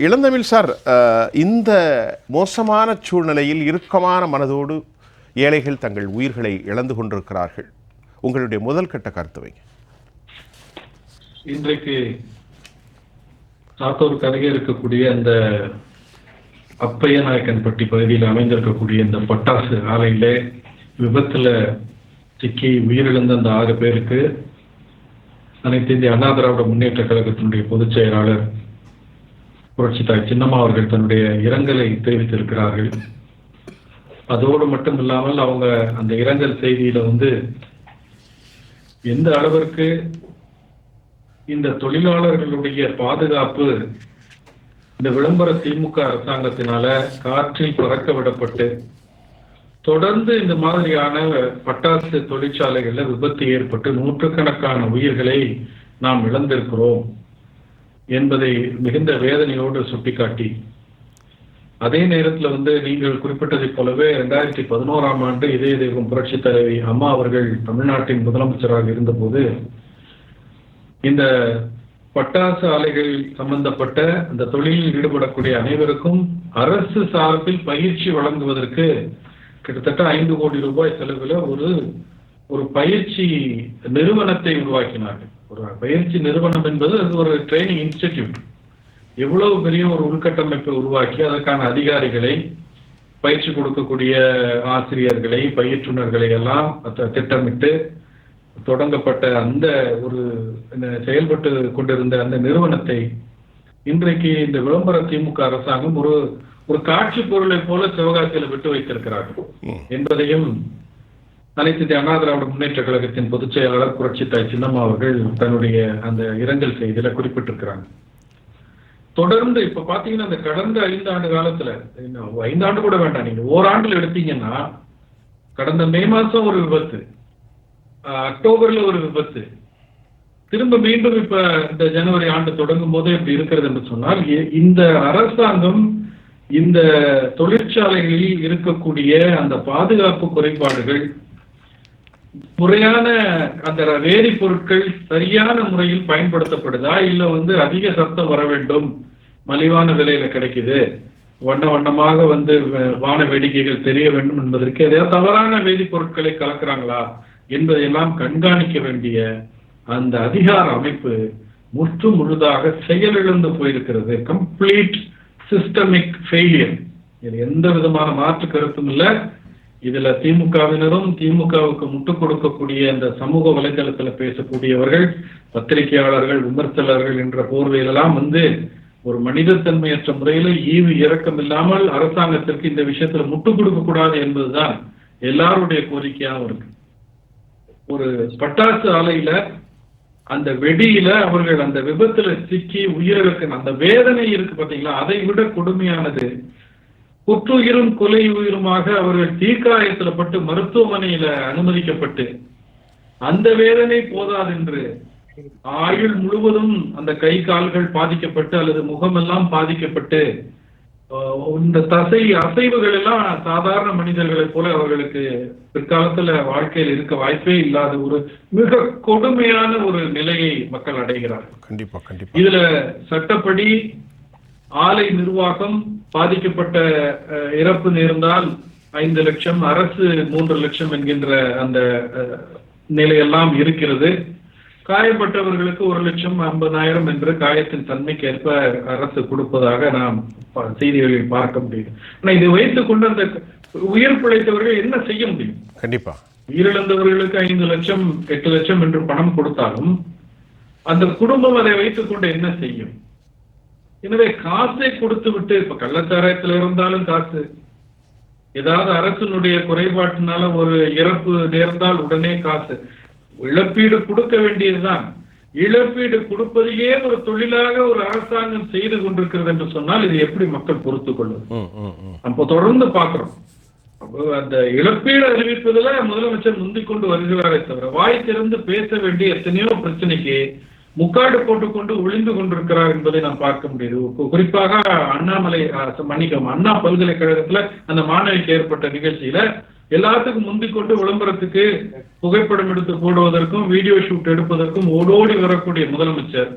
இளந்தமிழ் sir அஹ், இந்த மோசமான சூழ்நிலையில் இறுக்கமான மனதோடு ஏழைகள் தங்கள் உயிர்களை இழந்து கொண்டிருக்கிறார்கள். உங்களுடைய முதல் கட்ட கருத்து வைங்க. இன்றைக்கு சாத்தூருக்கு அருகே இருக்கக்கூடிய அந்த அப்பையநாயக்கன்பட்டி பகுதியில் அமைந்திருக்கக்கூடிய இந்த பட்டாசு ஆலையில விபத்துல சிக்கி உயிரிழந்த அந்த ஆறு பேருக்கு அனைத்து இந்திய அண்ணா திராவிட முன்னேற்ற கழகத்தினுடைய பொதுச் செயலாளர் புரட்சித்தாய் சின்னம்மா அவர்கள் தன்னுடைய இரங்கலை தெரிவித்திருக்கிறார்கள். அதோடு மட்டும் இல்லாமல் அவங்க அந்த இரங்கல் செய்தியில வந்து எந்த அளவிற்கு இந்த தொழிலாளர்களுடைய பாதுகாப்பு இந்த விளம்பர திமுக அரசாங்கத்தினால காற்றில் பறக்க விடப்பட்டு தொடர்ந்து இந்த மாதிரியான பட்டாசு தொழிற்சாலைகள்ல விபத்து ஏற்பட்டு நூற்றுக்கணக்கான உயிர்களை நாம் இழந்திருக்கிறோம். என்பதை மிகுந்த வேதனையோடு சுட்டிக்காட்டி அதே நேரத்தில் வந்து நீங்கள் குறிப்பிட்டதைப் போலவே ரெண்டாயிரத்தி பதினோராம் ஆண்டு இதய தெய்வம் புரட்சி தலைவி அம்மா அவர்கள் தமிழ்நாட்டின் முதலமைச்சராக இருந்தபோது இந்த பட்டாசு ஆலைகள் சம்பந்தப்பட்ட அந்த தொழிலில் ஈடுபடக்கூடிய அனைவருக்கும் அரசு சார்பில் பயிற்சி வழங்குவதற்கு கிட்டத்தட்ட ஐந்து கோடி ரூபாய் செலவில் ஒரு ஒரு பயிற்சி நிறுவனத்தை உருவாக்கினார்கள். ஒரு பயிற்சி நிறுவனம் என்பது அது ஒரு ட்ரைனிங் இன்ஸ்டிடியூட் எவ்வளவு பெரிய ஒரு உள்கட்டமைப்பை உருவாக்கி அதற்கான அதிகாரிகளை பயிற்சி கொடுக்கக்கூடிய ஆசிரியர்களை பயிற்றுனர்களை எல்லாம் திட்டமிட்டு தொடங்கப்பட்ட அந்த ஒரு செயல்பட்டு கொண்டிருந்த அந்த நிறுவனத்தை இன்றைக்கு இந்த விளம்பர திமுக அரசாங்கம் ஒரு ஒரு காட்சி பொருளை போல சிவகாசியில் விட்டு வைத்திருக்கிறார்கள். என்பதையும் அனைத்து இந்திய அண்ணா திராவிட முன்னேற்ற கழகத்தின் பொதுச் செயலாளர் புரட்சித்தாய் சின்னம்மா அவர்கள் தன்னுடைய அந்த இரங்கல் செய்தியில குறிப்பிட்டிருக்கிறாங்க. தொடர்ந்து இப்ப பாத்தீங்கன்னா அந்த கடந்த ஐந்தாண்டு காலத்துல ஐந்தாண்டு கூட வேண்டாம். நீங்க ஓராண்டுல எடுத்தீங்கன்னா கடந்த மே மாசம் ஒரு விபத்து அக்டோபர்ல ஒரு விபத்து. திரும்ப மீண்டும் இப்ப இந்த ஜனவரி ஆண்டு தொடங்கும் போதே இப்படி இருக்கிறது என்று சொன்னால் இந்த அரசாங்கம் இந்த தொழிற்சாலைகளில் இருக்கக்கூடிய அந்த பாதுகாப்பு குறைபாடுகள் முறையான அந்த வேதிப்பொருட்கள் சரியான முறையில் பயன்படுத்தப்படுதா? இல்ல வந்து அதிக சத்தம் வர வேண்டும்? மலிவான விலையில கிடைக்குது. வண்ண வண்ணமாக வந்து வ- வான வேடிக்கைகள் தெரிய வேண்டும் என்பதற்கு ஏதாவது தவறான வேதிப்பொருட்களை கலக்குறாங்களா என்பதையெல்லாம் கண்காணிக்க வேண்டிய அந்த அதிகார அமைப்பு முற்று முழுதாக செயலிழந்து போயிருக்கிறது. கம்ப்ளீட் சிஸ்டமிக் ஃபெயிலியர் இது எந்த விதமான மாற்று கருத்தும் இல்லை. இதுல திமுகவினரும் திமுகவுக்கு முட்டுக் கொடுக்கக்கூடிய அந்த சமூக வலைதளத்துல பேசக்கூடியவர்கள் பத்திரிகையாளர்கள் விமர்சகர்கள் என்ற போர்வையிலெல்லாம் வந்து ஒரு மனிதத்தன்மையற்ற முறையில ஈவு இறக்கம் இல்லாமல் அரசாங்கத்திற்கு இந்த விஷயத்துல முட்டுக் கொடுக்க கூடாது என்பதுதான் எல்லாருடைய கோரிக்கையாகவும் இருக்கு. ஒரு பட்டாசு ஆலையில அந்த வெடியில அவர்கள் அந்த விபத்துல சிக்கி உயிரிழக்க அந்த வேதனை இருக்கு பாத்தீங்களா? அதை விட கொடுமையானது குற்றுயிரும் கொலை உயிருமாக அவர்கள் தீக்காயத்துல பட்டு மருத்துவமனையில அனுமதிக்கப்பட்டு அந்த வேதனை போதாதென்று ஆயுள் முழுவதும் அந்த கை கால்கள் பாதிக்கப்பட்டு அல்லது முகமெல்லாம் பாதிக்கப்பட்டு இந்த தசை அசைவுகள் எல்லாம் சாதாரண மனிதர்களைப் போல அவர்களுக்கு பிற்காலத்துல வாழ்க்கையில் இருக்க வாய்ப்பே இல்லாத ஒரு மிக கொடுமையான ஒரு நிலையை மக்கள் அடைகிறார்கள். கண்டிப்பா கண்டிப்பா. இதுல சட்டப்படி ஆலை நிர்வாகம் பாதிக்கப்பட்ட இறப்பு நேர்ந்தால் ஐந்து லட்சம் அரசு மூன்று லட்சம் என்கின்ற அந்த நிலையெல்லாம் இருக்கிறது. காயப்பட்டவர்களுக்கு ஒரு லட்சம் ஐம்பதாயிரம் என்று காயத்தின் தன்மைக்கு ஏற்ப அரசு கொடுப்பதாக நாம் செய்திகளில் பார்க்க முடியும் ஆனா இதை வைத்துக் கொண்டு அந்த உயிர் பிழைத்தவர்கள் என்ன செய்ய முடியும்? கண்டிப்பா. உயிரிழந்தவர்களுக்கு ஐந்து லட்சம் எட்டு லட்சம் என்று பணம் கொடுத்தாலும் அந்த குடும்பம் அதை வைத்துக் கொண்டு என்ன செய்யும்? எனவே காசை கொடுத்து விட்டு இப்ப கள்ளச்சாராயத்துல இருந்தாலும் காசு. ஏதாவது அரசினுடைய குறைபாட்டினால ஒரு இறப்பு நேர்ந்தால் உடனே காசு. இழப்பீடு கொடுக்க வேண்டியதுதான். இழப்பீடு கொடுப்பதையே ஒரு தொழிலாக ஒரு அரசாங்கம் செய்து கொண்டிருக்கிறது என்று சொன்னால் இது எப்படி மக்கள் பொறுத்துக் கொள்வது? ம் ம் ம். நம்ம தொடர்ந்து பார்க்கிறோம். அப்போ அந்த இழப்பீடு அறிவிப்பதுல முதலமைச்சர் முந்திக் கொண்டு வருகிறாரே தவிர வாய் திறந்து பேச வேண்டிய எத்தனையோ பிரச்சனைக்கு முக்காடு போட்டுக்கொண்டு ஒளிந்து கொண்டிருக்கிறார் என்பதை நாம் பார்க்க முடியுது. குறிப்பாக அண்ணாமலை அஹ், மன்னிக்கவும் அண்ணா பல்கலைக்கழகத்துல அந்த மாணவிக்கு ஏற்பட்ட நிகழ்ச்சியில எல்லாத்துக்கும் முந்திக் கொண்டு விளம்பரத்துக்கு புகைப்படம் எடுத்து போடுவதற்கும் வீடியோ ஷூட் எடுப்பதற்கும் ஓடோடி வரக்கூடிய முதலமைச்சர்.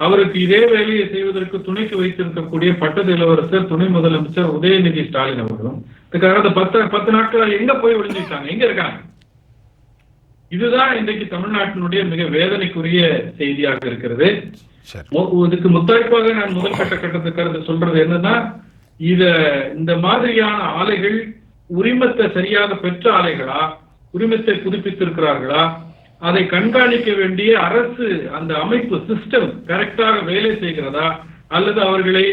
அவருக்கு இதே வேலையை செய்வதற்கு துணைக்கு வைத்திருக்கக்கூடிய பட்டத்து இளவரசர் துணை முதலமைச்சர் உதயநிதி ஸ்டாலின் அவர்களும். இதுக்காக அந்த பத்து பத்து நாட்கள் எங்க போய் ஒளிஞ்சுட்டாங்க எங்க இருக்காங்க? இதுதான் இன்றைக்கு தமிழ்நாட்டினுடைய மிக வேதனைக்குரிய செய்தியாக இருக்கிறது. இதுக்கு முத்தாய்ப்பாக நான் முதல் கட்ட கட்டத்து கருத்து சொல்றது என்னன்னா இத இந்த மாதிரியான ஆலைகள் உரிமத்தை சரியாக பெற்ற ஆலைகளா உரிமத்தை புதுப்பித்திருக்கிறார்களா அதை கண்காணிக்க வேண்டிய அரசு அந்த அமைப்பு சிஸ்டம் கரெக்டாக வேலை செய்கிறதா அல்லது அவர்களை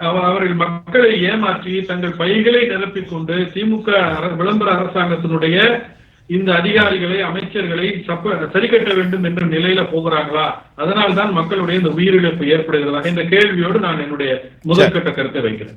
அவ- அவர்கள் மக்களை ஏமாற்றி தங்கள் பைகளை நிரப்பிக் கொண்டு திமுக விளம்பர அரசாங்கத்தினுடைய இந்த அதிகாரிகளை அமைச்சர்களை சப்ப சரி கட்ட வேண்டும் என்ற நிலையில போகிறாங்களா? அதனால் தான் மக்களுடைய இந்த உயிரிழப்பு ஏற்படுகிறதா இந்த கேள்வியோடு நான் என்னுடைய முதல் கட்ட கருத்தை வைக்கிறேன்.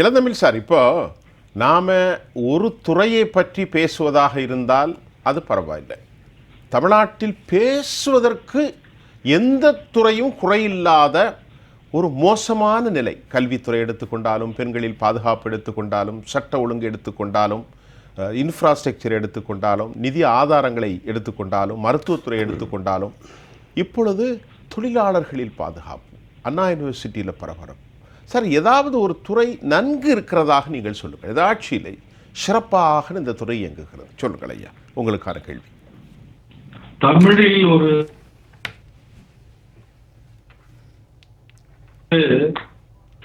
இளந்தமிழ் சார் இப்போ நாம ஒரு துறையை பற்றி பேசுவதாக இருந்தால் அது பரவாயில்லை. தமிழ்நாட்டில் பேசுவதற்கு எந்த துறையும் குறையில்லாத ஒரு மோசமான நிலை. கல்வித்துறை எடுத்துக்கொண்டாலும் பெண்களில் பாதுகாப்பு எடுத்துக்கொண்டாலும் சட்ட ஒழுங்கு எடுத்துக்கொண்டாலும் இன்ஃப்ராஸ்ட்ரக்சர் எடுத்துக்கொண்டாலும் நிதி ஆதாரங்களை எடுத்துக்கொண்டாலும் மருத்துவத்துறை எடுத்துக்கொண்டாலும் இப்பொழுது தொழிலாளர்களில் பாதுகாப்பு அண்ணா யூனிவர்சிட்டியில் பரபரப்பு சார் ஏதாவது ஒரு துறை நன்கு இருக்கிறதாக நீங்கள் சொல்லுங்கள். இது சிறப்பாக இந்த துறை இயங்குகிறது. சொல்லுங்கள் ஐயா உங்களுக்கான கேள்வி. தமிழில் ஒரு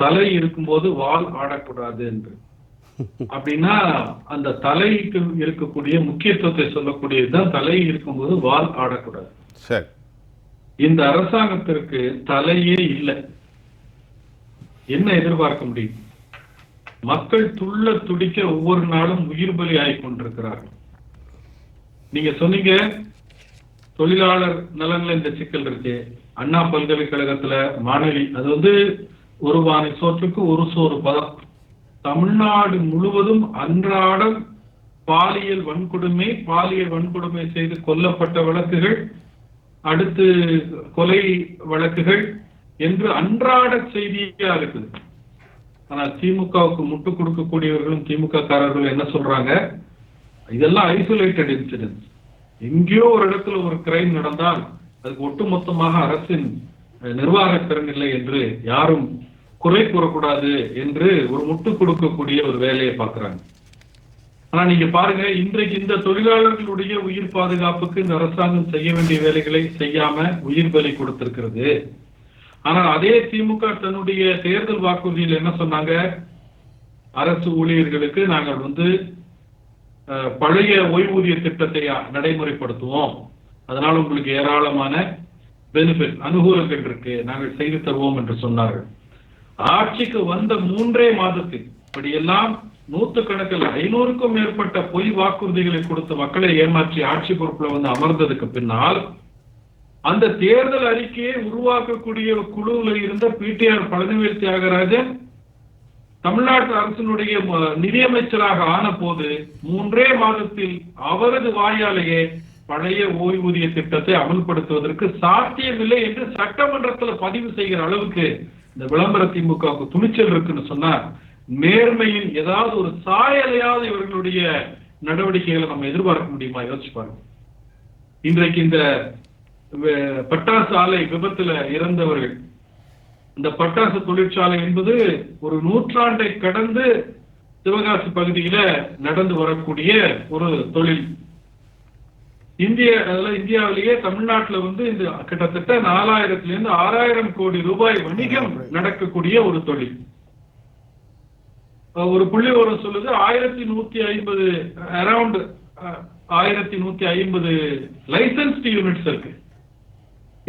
தலை இருக்கும்போது வால் ஆடக்கூடாது என்று. அப்படின்னா அந்த தலைக்கு இருக்கக்கூடிய முக்கியத்துவத்தை சொல்லக்கூடியதுதான் தலை இருக்கும்போது வால் ஆடக்கூடாது. சரி. இந்த அரசாங்கத்திற்கு தலையே இல்லை. என்ன எதிர்பார்க்க முடியும்? மக்கள் துள்ள துடிக்க ஒவ்வொரு நாளும் உயிர் பலி ஆகிக் கொண்டிருக்கிறார்கள். நீங்க சொன்னீங்க தொழிலாளர் நலன்ல இந்த சிக்கல் இருக்கு. அண்ணா பல்கலைக்கழகத்துல மாணவி அது வந்து ஒரு வானை சோற்றுக்கு ஒரு சோறு பதம். தமிழ்நாடு முழுவதும் அன்றாடம் பாலியல் வன்கொடுமை பாலியல் வன்கொடுமை செய்து கொல்லப்பட்ட வழக்குகள் அடுத்து கொலை வழக்குகள் என்று அன்றாட செய்தியா இருக்குது. ஆனால் திமுகவுக்கு முட்டு கொடுக்கக்கூடியவர்களும் திமுக காரர்களும் என்ன சொல்றாங்க? இதெல்லாம் ஐசோலேட்டட் இன்சிடென்ட் எங்கேயோ ஒரு இடத்துல ஒரு கிரைம் நடந்தால் அதுக்கு ஒட்டுமொத்தமாக அரசின் நிர்வாக திறன் இல்லை என்று யாரும் குறை கூறக்கூடாது என்று ஒரு முட்டு கொடுக்கக்கூடிய ஒரு வேலையை பார்க்கிறாங்க. ஆனா நீங்க பாருங்க இன்றைக்கு இந்த தொழிலாளர்களுடைய உயிர் பாதுகாப்புக்கு இந்த அரசாங்கம் செய்ய வேண்டிய வேலைகளை செய்யாம உயிர் பலி கொடுத்திருக்கிறது. ஆனால் அதே திமுக தன்னுடைய தேர்தல் வாக்குறுதியில் என்ன சொன்னாங்க? அரசு ஊழியர்களுக்கு நாங்கள் வந்து பழைய ஓய்வூதிய திட்டத்தை நடைமுறைப்படுத்துவோம். அதனால உங்களுக்கு ஏராளமான பெனிஃபிட் அனுகூலங்கள் இருக்கு. நாங்கள் செய்து தருவோம் என்று சொன்னார்கள். ஆட்சிக்கு வந்த மூன்றே மாதத்தில் இப்படியெல்லாம் நூத்து கணக்கில் ஐநூறுக்கும் மேற்பட்ட பொய் வாக்குறுதிகளை கொடுத்து மக்களை ஏமாற்றி ஆட்சி பொறுப்புல வந்து அமர்ந்ததுக்கு பின்னால் அந்த தேர்தல் அறிக்கையை உருவாக்கக்கூடிய குழுவில் இருந்த பிடிஆர் பழனிவேல் தியாகராஜன் தமிழ்நாட்டு அரசினுடைய ம- நிதியமைச்சராக ஆன போது மூன்றே மாதத்தில் அவரது வாயாலேயே பழைய ஓய்வூதிய திட்டத்தை அமல்படுத்துவதற்கு சாத்தியமில்லை என்று சட்டமன்றத்தில் பதிவு செய்கிற அளவுக்கு இந்த விளம்பர திமுகவுக்கு துணிச்சல் இருக்குன்னு சொன்னா நேர்மையின் ஏதாவது ஒரு சாயலையாவது இவர்களுடைய நடவடிக்கைகளை நம்ம எதிர்பார்க்க முடியுமா? யோசிச்சு பாருங்க. இன்றைக்கு இந்த பட்டாசு ஆலை விபத்துல இறந்தவர்கள். இந்த பட்டாசு தொழிற்சாலை என்பது ஒரு நூற்றாண்டை கடந்து சிவகாசி பகுதியில நடந்து வரக்கூடிய ஒரு தொழில். இந்திய அதுல இந்தியாவிலேயே தமிழ்நாட்டுல வந்து இந்த கிட்டத்தட்ட நாலாயிரத்துல இருந்து ஆறாயிரம் கோடி ரூபாய் வணிகம் நடக்கக்கூடிய ஒரு தொழில். ஒரு புள்ளி விவரம் சொல்லுது. ஆயிரத்தி நூத்தி ஐம்பது அரௌண்ட் ஆயிரத்தி நூத்தி ஐம்பது லைசன்ஸ்டு யூனிட்ஸ் இருக்கு.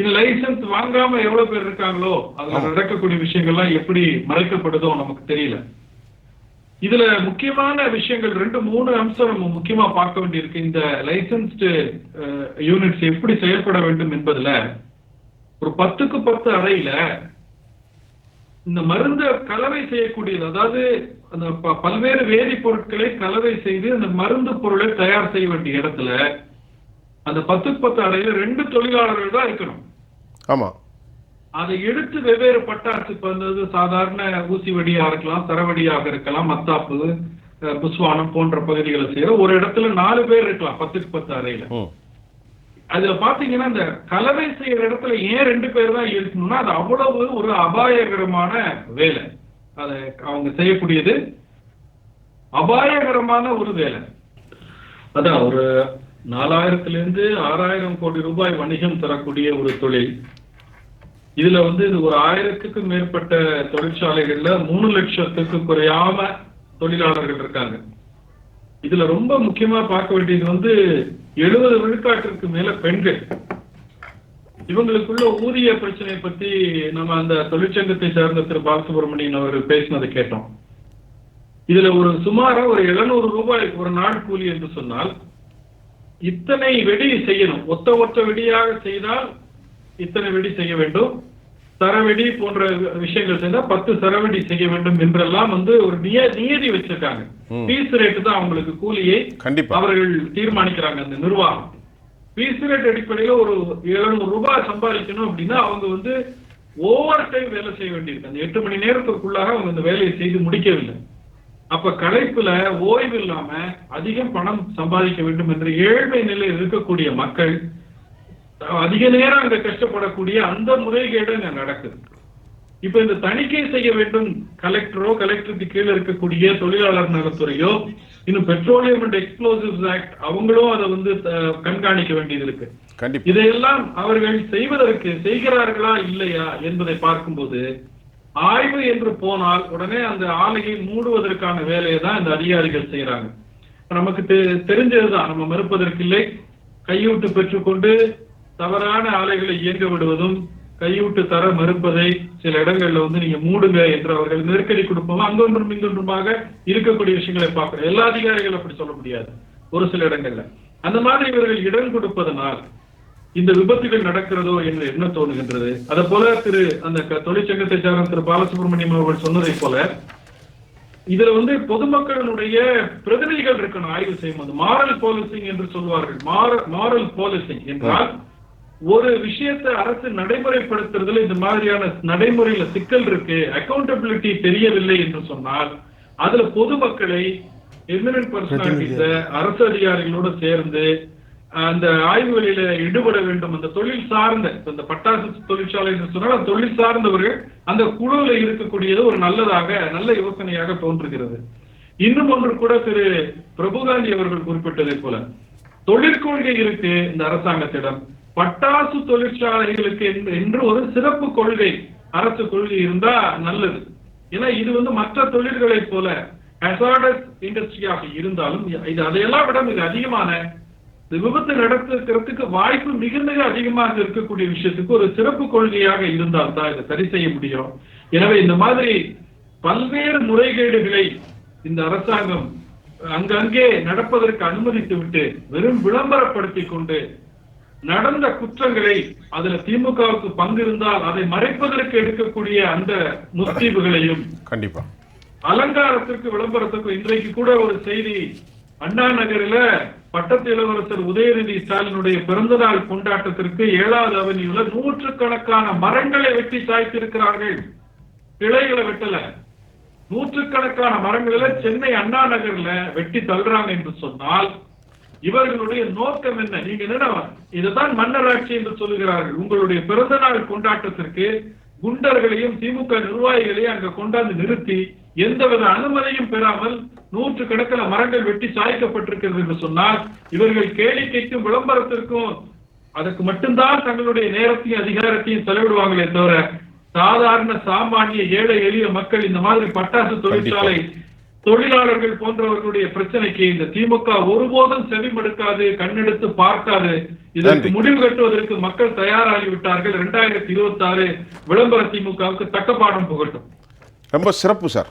இது லைசன்ஸ் வாங்காம எவ்வளவு பேர் இருக்காங்களோ அதுல நடக்கக்கூடிய விஷயங்கள்லாம் எப்படி மறைக்கப்படுதோ நமக்கு தெரியல. இதுல முக்கியமான விஷயங்கள் ரெண்டு மூணு அம்சம் நம்ம முக்கியமா பார்க்க வேண்டியிருக்கு. இந்த லைசன்ஸ்டு யூனிட்ஸ் எப்படி செயல்பட வேண்டும் என்பதுல ஒரு பத்துக்கு பத்து அறையில இந்த மருந்த கலவை செய்யக்கூடியது அதாவது அந்த பல்வேறு வேதிப்பொருட்களை கலவை செய்து அந்த மருந்து பொருளை தயார் செய்ய வேண்டிய இடத்துல அந்த பத்துக்கு பத்து அறையில ரெண்டு தொழிலாளர்கள் தான் இருக்கணும். ஆமா. அதை எடுத்து வெவ்வேறு பட்டாசு இப்ப வந்து சாதாரண ஊசி வெடியா இருக்கலாம் சரவெடியாக இருக்கலாம் மத்தாப்பு புஸ்வானம் போன்ற பகுதிகளை செய்யற ஒரு இடத்துல நாலு பேர் இருக்கலாம் பத்துக்கு பத்து அறையில. அதுல பாத்தீங்கன்னா இந்த கலவை செய்யற இடத்துல ஏன் ரெண்டு பேர் தான் இருக்கணும்னா அது அவ்வளவு ஒரு அபாயகரமான வேலை. அதை அவங்க செய்யக்கூடியது அபாயகரமான ஒரு வேலை. அதான் ஒரு நாலாயிரத்துல இருந்து ஆறாயிரம் கோடி ரூபாய் வணிகம் தரக்கூடிய ஒரு தொழில். இதுல வந்து இது ஒரு ஆயிரத்துக்கும் மேற்பட்ட தொழிற்சாலைகள்ல மூணு லட்சத்துக்கு குறையாம தொழிலாளர்கள் இருக்காங்க. இதுல ரொம்ப முக்கியமா பார்க்க வேண்டியது வந்து எழுபது விழுக்காட்டிற்கு மேல பெண்கள். இவங்களுக்குள்ள ஊதிய பிரச்சனை பத்தி நம்ம அந்த தொழிற்சங்கத்தை சார்ந்த திரு பாலசுப்ரமணியன் அவர்கள் பேசினதை கேட்டோம். இதுல ஒரு சுமாரா ஒரு எழுநூறு ரூபாய் ஒரு நாள் கூலி என்று சொன்னால் இத்தனை வெடி செய்யணும். ஒத்த ஒத்த வெடியாக செய்தால் இத்தனை வெடி செய்ய வேண்டும். சரவெடி போன்ற விஷயங்கள் செய்தா பத்து சரவெடி செய்ய வேண்டும் என்றெல்லாம் வந்து ஒரு நிய நியதி வச்சிருக்காங்க. பீஸ் ரேட்டு தான் அவங்களுக்கு கூலியை அவர்கள் தீர்மானிக்கிறாங்க அந்த நிர்வாகம். பீஸ் ரேட் அடிப்படையில ஒரு எழுநூறு ரூபாய் சம்பாதிக்கணும் அப்படின்னா அவங்க வந்து ஓவர் டைம் வேலை செய்ய வேண்டியிருக்கு. அந்த எட்டு மணி நேரத்திற்குள்ளாக அவங்க இந்த வேலையை செய்து முடிக்கவில்லை. அப்ப களைப்புல ஓய்வு இல்லாம அதிகம் பணம் சம்பாதிக்க வேண்டும் என்ற ஏழ்மை நிலையில் இருக்கக்கூடிய மக்கள் அதிக நேரம் அங்க கஷ்டப்படக்கூடிய அந்த முறைகேடு அங்க நடக்குது. இப்ப இந்த தணிக்கை செய்ய வேண்டும் கலெக்டரோ கலெக்டருக்கு கீழே இருக்கக்கூடிய தொழிலாளர் நலத்துறையோ இன்னும் பெட்ரோலியம் அண்ட் எக்ஸ்ப்ளோசிவ்ஸ் ஆக்ட் அவங்களும் அதை வந்து கண்காணிக்க வேண்டியது இருக்கு. இதையெல்லாம் அவர்கள் செய்வதற்கு செய்கிறார்களா இல்லையா என்பதை பார்க்கும்போது ஆய்வு என்று போனால் உடனே அந்த ஆலையை மூடுவதற்கான வேலையை தான் இந்த அதிகாரிகள் செய்யறாங்க நமக்கு தெரிஞ்சதுதான் நம்ம மறுப்பதற்கு இல்லை. கையூட்டு பெற்றுக்கொண்டு தவறான ஆலைகளை இயங்க விடுவதும் கையூட்டு தர மறுப்பதை சில இடங்கள்ல வந்து நீங்க மூடுங்க என்று அவர்கள் நெருக்கடி கொடுப்போம். அங்கொன்றும் இங்கொன்றுமாக இருக்கக்கூடிய விஷயங்களை பார்க்கிறோம் எல்லா அதிகாரிகளும் அப்படி சொல்ல முடியாது ஒரு சில இடங்கள்ல. அந்த மாதிரி இவர்கள் இடம் கொடுப்பதனால் இந்த விபத்துகள் நடக்கிறதோ என்று என்ன தோணுகின்றது? அதை போல திரு அந்த தொழிற்சங்கத்தை சார்ந்த திரு பாலசுப்ரமணியம் அவர்கள் சொன்னதை போல இதுல வந்து பொதுமக்களினுடைய பிரதிநிதிகள் இருக்கணும் ஆய்வு செய்யும் போது. மாரல் போலீசிங் என்று சொல்வார்கள். மாரல் போலீசிங் என்றால் ஒரு விஷயத்தை அரசு நடைமுறைப்படுத்துறதுல இந்த மாதிரியான நடைமுறையில சிக்கல் இருக்கு. அக்கௌண்டபிலிட்டி தெரியவில்லை என்று சொன்னால் அதுல பொதுமக்களை எமினன்ட் பர்சனாலிட்டிஸ அரசு அதிகாரிகளோட சேர்ந்து அந்த ஆய்வுகளில ஈடுபட வேண்டும். அந்த தொழில் சார்ந்த இந்த பட்டாசு தொழிற்சாலை என்று சொன்னால் தொழில் சார்ந்தவர்கள் அந்த குழுவில் இருக்கக்கூடியது ஒரு நல்லதாக நல்ல யோசனையாக தோன்றுகிறது. இன்னும் ஒன்று கூட திரு. பிரபுகாந்தி அவர்கள் குறிப்பிட்டதை போல தொழிற்கொள்கை இருக்கு இந்த அரசாங்கத்திடம். பட்டாசு தொழிற்சாலைகளுக்கு என்று- என்று ஒரு சிறப்பு கொள்கை அரசு கொள்கை இருந்தா நல்லது. ஏன்னா இது வந்து மற்ற தொழில்களைப் போல ஹசார்டஸ் இண்டஸ்ட்ரியாக இருந்தாலும் இது அதையெல்லாம் விட மிக அதிகமான விபத்து நடத்துக்கிறதுக்கு வாய்ப்பு மிக மிக அதிகமாக இருக்கக்கூடிய விஷயத்துக்கு ஒரு சிறப்பு கொள்கையாக இருந்தால் தான் இதை சரி செய்ய முடியும். எனவே இந்த மாதிரி பல்வேறு முறைகேடுகளை இந்த அரசாங்கம் அங்கங்கே நடப்பதற்கு அனுமதித்து விட்டு வெறும் விளம்பரப்படுத்தி கொண்டு நடந்த குற்றங்களை அதுல திமுகவுக்கு பங்கு இருந்தால் அதை மறைப்பதற்கு எடுக்கக்கூடிய அந்த முஸ்தீபுகளையும் கண்டிப்பா. அலங்காரத்திற்கு விளம்பரத்துக்கு இன்றைக்கு கூட ஒரு செய்தி அண்ணா நகரில பட்டத்து இளவரசர் உதயநிதி ஸ்டாலினுடைய பிறந்த நாள் கொண்டாட்டத்திற்கு ஏழாவது அவனியுள்ள நூற்றுக்கணக்கான மரங்களை வெட்டி சாய்த்திருக்கிறார்கள். கிளைகளை வெட்டல. நூற்றுக்கணக்கான மரங்களில சென்னை அண்ணா நகர்ல வெட்டி தள்ளுறாங்க என்று சொன்னால் இவர்களுடைய நோக்கம் என்ன? நீங்க என்னடா இதுதான் மன்னராட்சி என்று சொல்லுகிறார்கள். உங்களுடைய பிறந்த நாள் கொண்டாட்டத்திற்கு குண்டர்களையும் திமுக நிர்வாகிகளையும் அங்க கொண்டாந்து நிறுத்தி எந்தவித அனுமதியும் பெறாமல் நூற்று கணக்கில் மரங்கள் வெட்டி சாய்க்கப்பட்டிருக்கிறது என்று சொன்னால் இவர்கள் கேளிக்கைக்கும் விளம்பரத்திற்கும் அதற்கு மட்டும்தான் தங்களுடைய நேரத்தையும் அதிகாரத்தையும் செலவிடுவாங்களே தவிர சாதாரண சாமானிய ஏழை எளிய மக்கள் இந்த மாதிரி பட்டாசு தொழிற்சாலை தொழிலாளர்கள் போன்றவர்களுடைய பிரச்சனைக்கு இந்த திமுக ஒருபோதும் செவிமடுக்காது கண்ணெடுத்து பார்க்காது. இதற்கு. முடிவு கட்டுவதற்கு மக்கள் தயாராகி விட்டார்கள் இரண்டாயிரத்தி இருபத்தி ஆறு விளம்பர திமுகவுக்கு தக்க பாடம் புகட்டும். ரொம்ப சிறப்பு சார்.